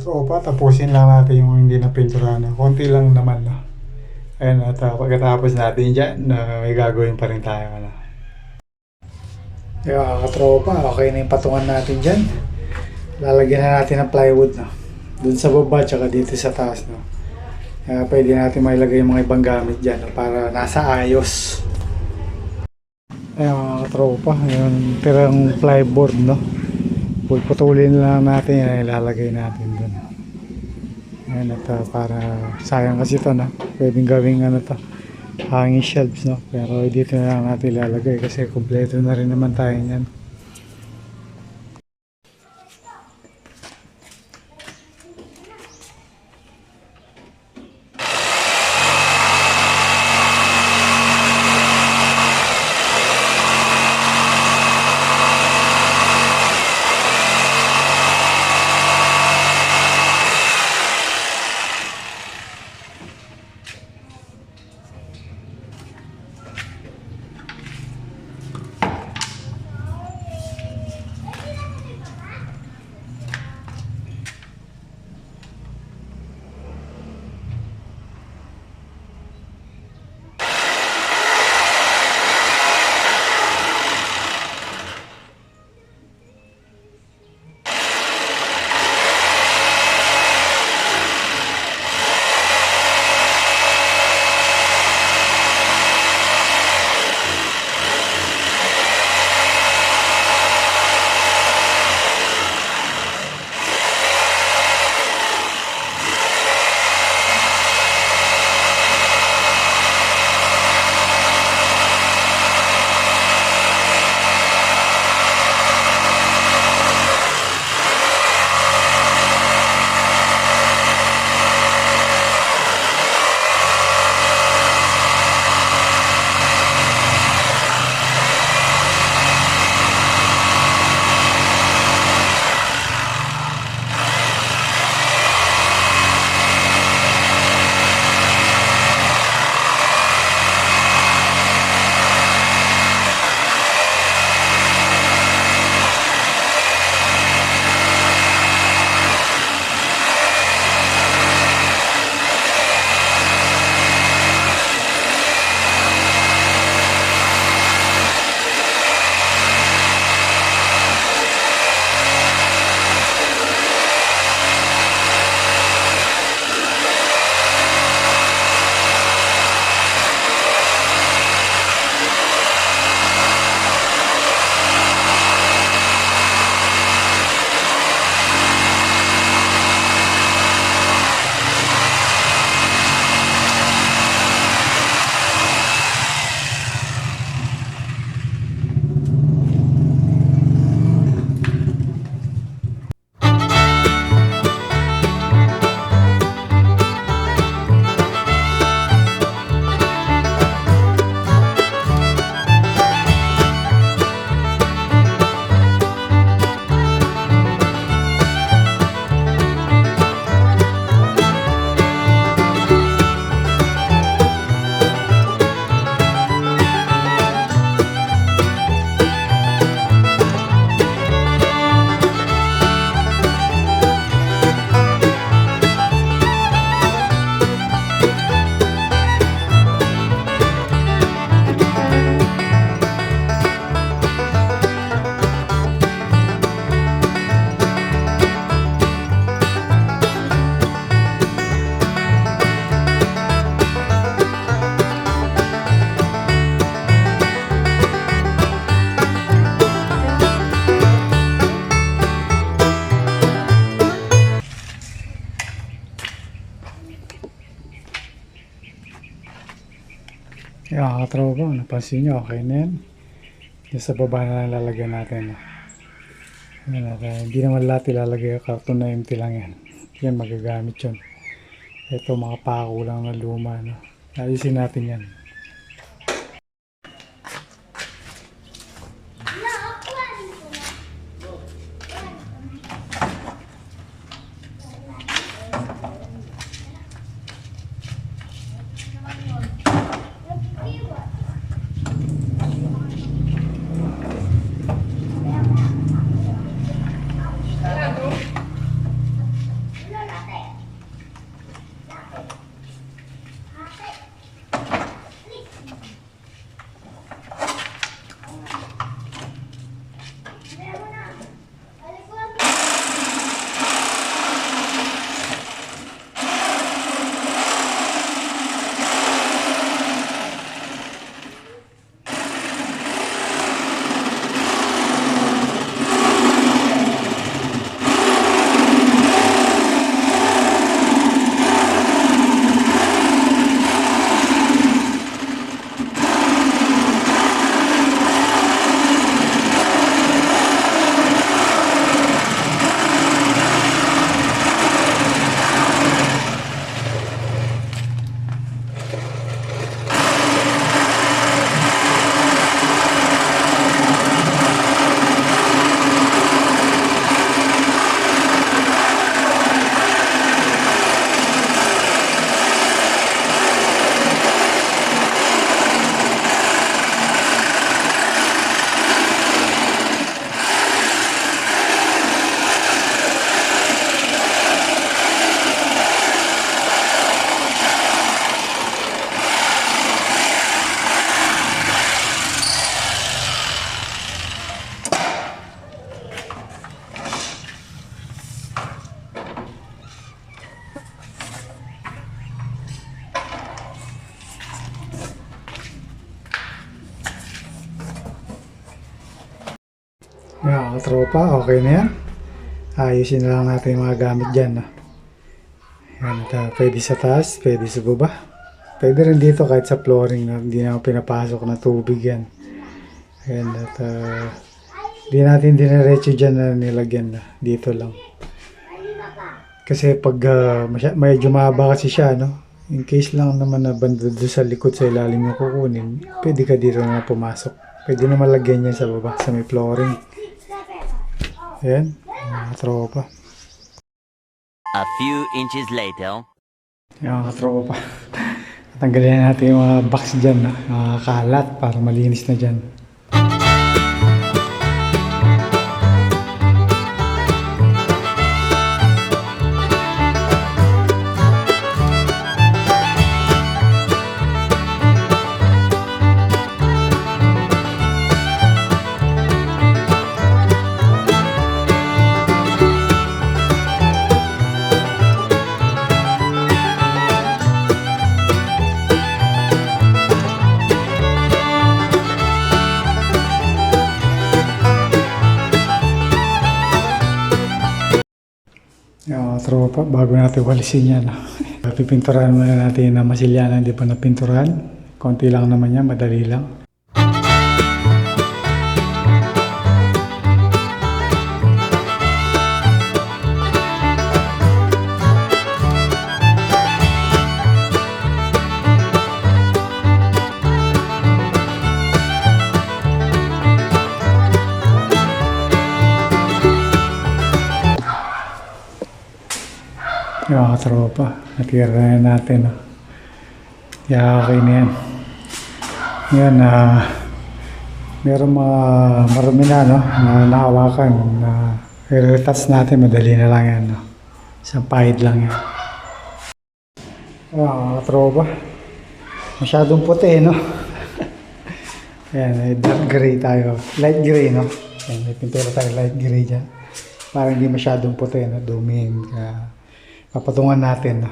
tropa, tapusin lang natin yung hindi na pinturahan. Konti lang naman, no? Ayun, at uh, pagkatapos natin dyan, na may gagawin pa rin tayo, ano? Yung mga katropa, okay na yung patungan natin dyan. Lalagyan na natin ng plywood, no? Doon sa baba, tsaka dito sa taas, no? Kaya pwede natin mailagay yung mga ibang gamit dyan, no? Para nasa ayos. Ayun mga katropa, yung tirang plyboard, no? Puputulin lang natin yan, ilalagay natin doon. Ayan, at uh, para sayang kasi ito na. Pwedeng gawing ano to, hanging shelves, no? Pero dito na lang natin ilalagay kasi kumpleto na rin naman tayo niyan. Yung mga katropa, napansin nyo, okay na yan. Yung sa baba na lalagyan natin. Yan, at, uh, hindi naman lahat ilalagay karton na empty lang yan. Yan, magagamit yun. Ito, mga pako lang na luma. No? Ayusin natin yan. Yan, katropa, okay na yan. Ayusin na lang natin yung mga gamit dyan. No? Yan, at, ah, pwede sa taas, pwede sa baba. Pwede rin dito kahit sa flooring na hindi na pinapasok na tubig yan. Ayan, at ah, di natin diniretso dyan na nilagyan na. Dito lang. Kasi pag ah, masya, medyo mahaba kasi siya, no? In case lang naman na banda doon sa likod sa ilalim yung kukunin, pwede ka dito na pumasok. Pwede na malagyan yan sa baba, sa may flooring. Ayan, mga tropa. A few inches later. Yung mga tropa. Tanggalin na natin yung mga box dyan, no? mga kalat para malinis na dyan. Tropa, bago natin walisin yan. Pipinturahan muna natin na masilyanan, di pa napinturahan. Konti lang naman yan, madali lang. Yung mga tropa, natira na natin. No? Kaya okay na yan. Yan, ah, meron mga marumi na, no? Na nahawakan, na i-retouch natin, madali na lang yan, no? Isang pahid lang yan. Yan, mga tropa. Masyadong puti, no? Yan, eh, dark gray tayo. Light gray, no? Yan, may pintura tayo light gray dyan. Para hindi masyadong puti, no? Dumihin. Kaya, papatungan natin,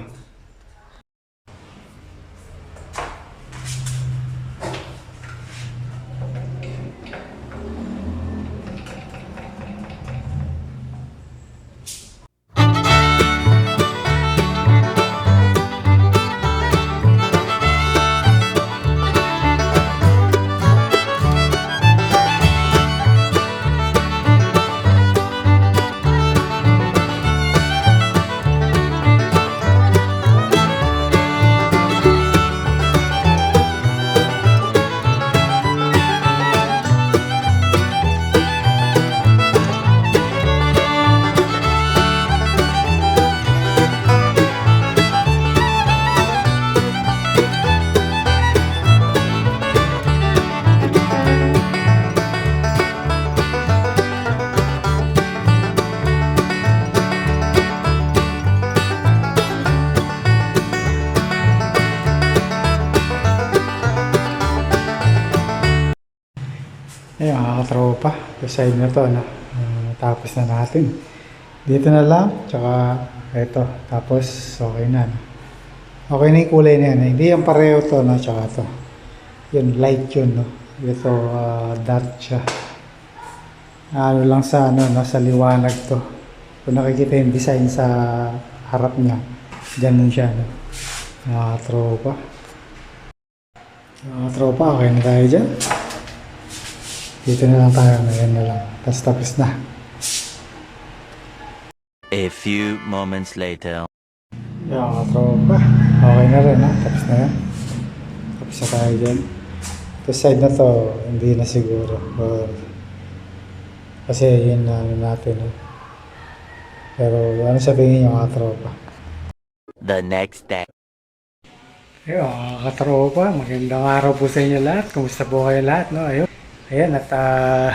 side na to, no? Uh, tapos na natin. Dito na lang, tsaka ito. Tapos, okay na. No? Okay na yung kulay na yan. Hindi yung pareho to, no? Tsaka to. Yun, light yun, no? Ito, ah, dark siya. Ano lang sa, ano, no? Sa liwanag to. Kung nakikita yung design sa harap niya, ganun siya, no? Mga katropa. Mga katropa, okay na tayo dyan. Dito na lang tayo, ngayon na lang. Tapos tapos na. A few moments later. Yung mga tropa. Okay na rin ha. Tapos na yan. Tapos na tayo dyan. Tapos side na to, hindi na siguro. But, kasi yun na ano natin. Ha? Pero ano sa tingin yung mga tropa? The next day. Ayun, mga katropa, magandang araw po sa inyo lahat. Kumusta po kayo lahat, no? Ayun. Ayan, at ah,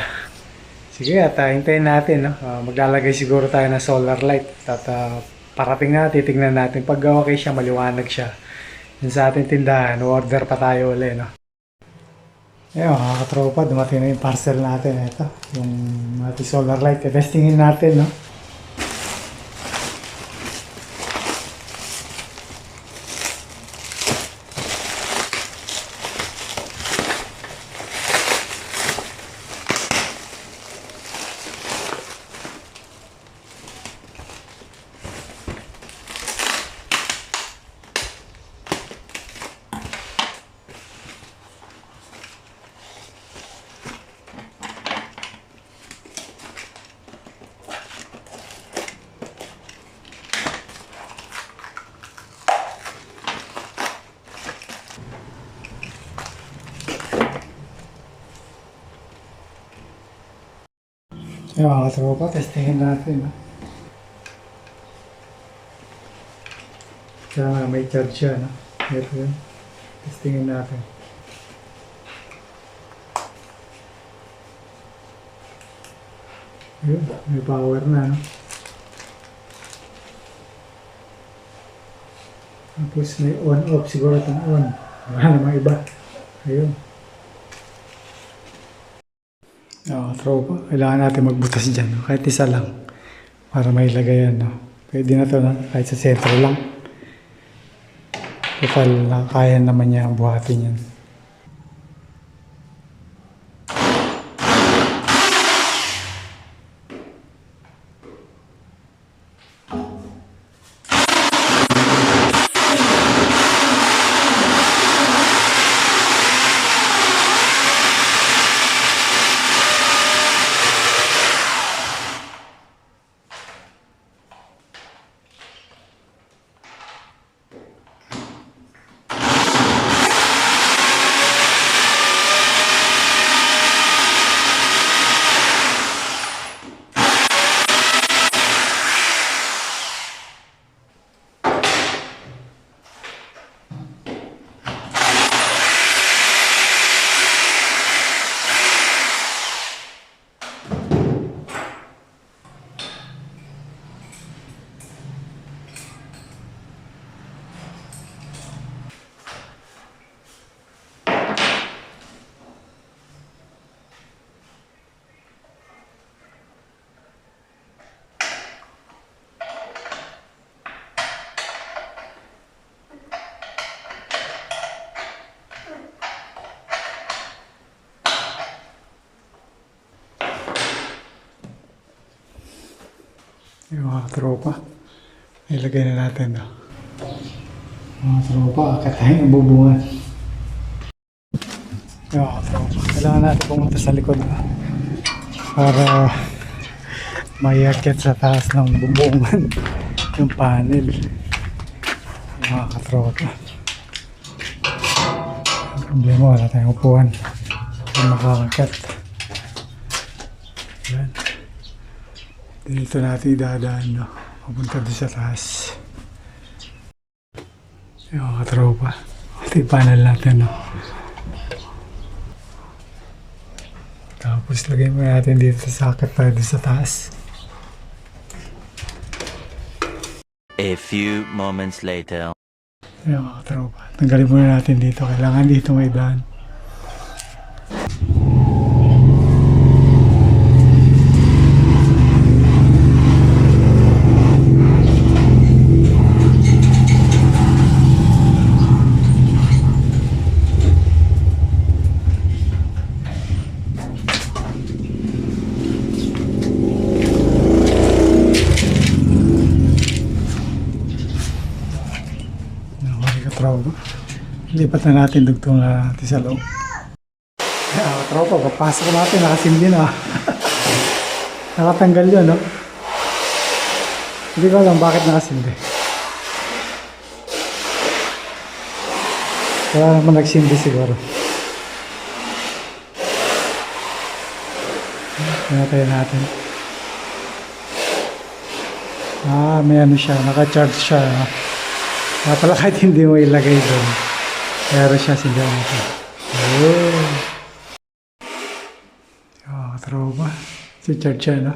sige, at ah, hintayin natin, no? Ah, maglalagay siguro tayo ng solar light. At ah, parating na, titignan natin. Pag okay siya, maliwanag siya. Yun sa ating tindahan, order pa tayo uli, no? Ayun, mga katropa, dumating na yung parcel natin. Ito, yung ating solar light. Testingin natin, no? Yung mga katropa, testingin natin. Kaya may charge siya. No? Ito yun. Testingin natin. Yun, may power na. No? Tapos may on-off siguro itong on. Wala namang iba. Ayun. Oo, tropa. Kailangan natin magbutas dyan. No? Kahit isa lang. Para may lagayan. No? Pwede na to no? kahit sa sentro lang. Total na kaya naman niya ang buhatin yan. Yung mga tropa. Ilagay na natin. No? Mga tropa, katahin ang bubungan. Yung mga tropa. Kailangan natin pumunta sa likod. Para mayakit sa taas ng bubungan yung panel. Yung mga katropa. Ang problema, wala tayong upuan. Hindi makakakat. Yan. Dito natin idadaan, no? Papunta doon sa taas. Yung mga katropa. Panel natin, no? Tapos lagay mo natin dito sa socket tayo doon sa taas. A few moments later. Yung mga katropa. Tanggalin muna natin dito. Kailangan dito may daan. Okay, katropa. Lipat na natin dugtong na natin sa loob. Kaya, katropa, papasok natin, nakasindi na. Nakatanggal yun, no? Hindi ko alam bakit nakasindi. Kaya naman nagsindi siguro. Pinatay natin. Ah, may ano siya, naka-charge siya. Kaya pala kahit hindi mo ilagay doon. Meron siya sindihan natin. Oh. Oh, tropa. Si charge siya, no?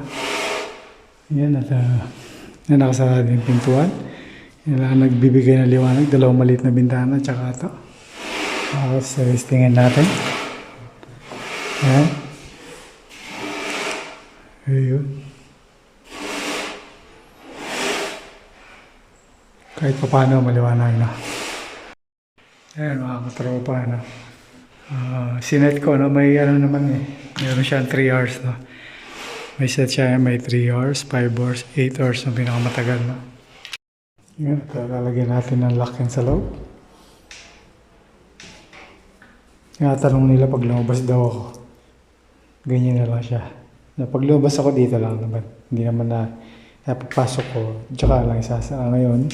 Yan, at uh, yan nakasarado yung pintuan. Yan lang nagbibigay ng liwanag. Dalawang maliit na bintana, tsaka ito. Tapos, uh, tingin natin. Yan. Ayun. kahit pa paano maliwanag na. Ayan mga katropa, no? Ah, sinet ko, no? May ano naman eh. Meron siyang 3 hours, no? May set siya, may 3 hours, 5 hours, 8 hours ang pinakamatagal, no? Yan, ito, lalagyan natin ng lock yan sa loob. Nga tanong nila pag lumabas daw ako. Ganyan na lang siya. Na pag lumabas ako dito lang naman. Hindi naman na napapasok ko. Tsaka lang isasa ngayon.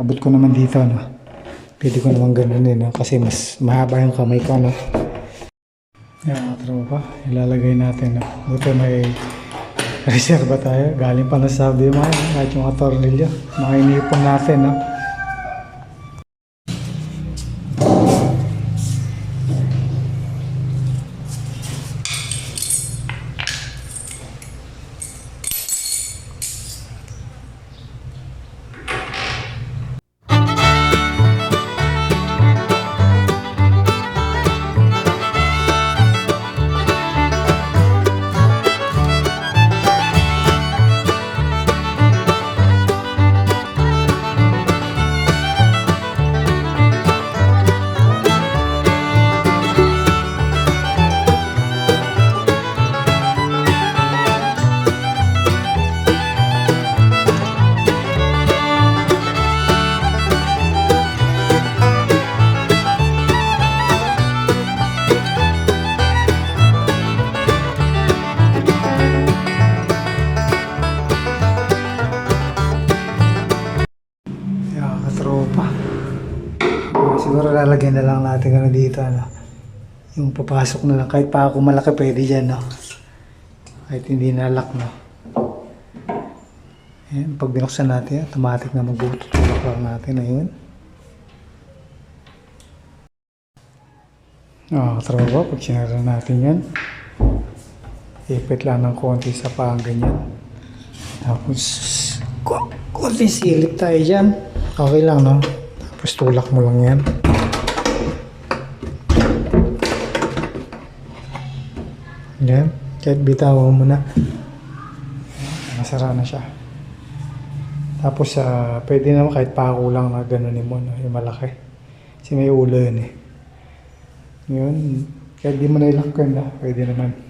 Abot ko naman dito, no? Pwede ko naman ganun din, no? Kasi mas mahaba yung kamay ko, no? Yan mga tropa, ilalagay natin. No? Buti may reserva tayo. Galing pa na sa mo, kahit yung mga tornilyo. Mga inipon natin. No? Lalagyan na dito, ano. Yung papasok na lang. Kahit pa ako malaki, pwede dyan, no. Kahit hindi nalak, no. Ayan, pag binuksan natin, automatic na magbututulak lang natin. Ayun. Ah, katropa, pag sinara natin yan, ipit lang ng konti sa pang ganyan. Tapos, ko- konting silip tayo dyan. Okay lang, no? Tapos tulak mo lang yan. Yan. Kahit bitawan mo na. Nasara na siya. Tapos, ah, pwede naman kahit pako lang na ganunin mo, no? Yung malaki. Kasi may ulo yun, eh. Yun. Kahit di mo na ilak na, pwede naman.